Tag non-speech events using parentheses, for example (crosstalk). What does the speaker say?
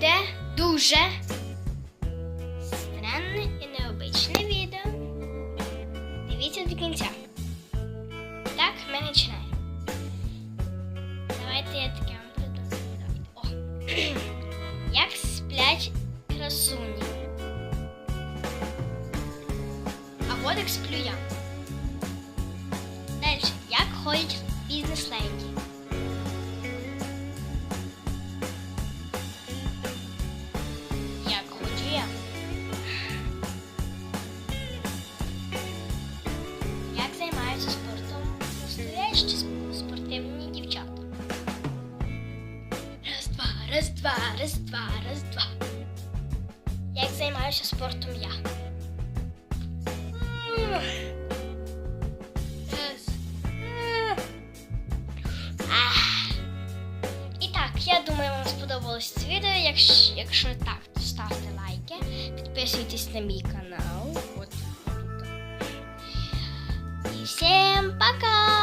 буде дуже странне і необичне відео. Дивіться до кінця. Так, ми починаємо. Давайте я таке вам придумаю. О. (clears throat) Як сплять красуні. А як сплю я. Далі. Як ходять бізнес-леді. Раз, два, раз, два, раз, два, раз, два. Як займаюся спортом я? Раз. Ах. І так, я думаю, вам сподобалось це відео. Якщо, якщо так, то ставте лайки, підписуйтесь на мій канал. От тут. І всім пока!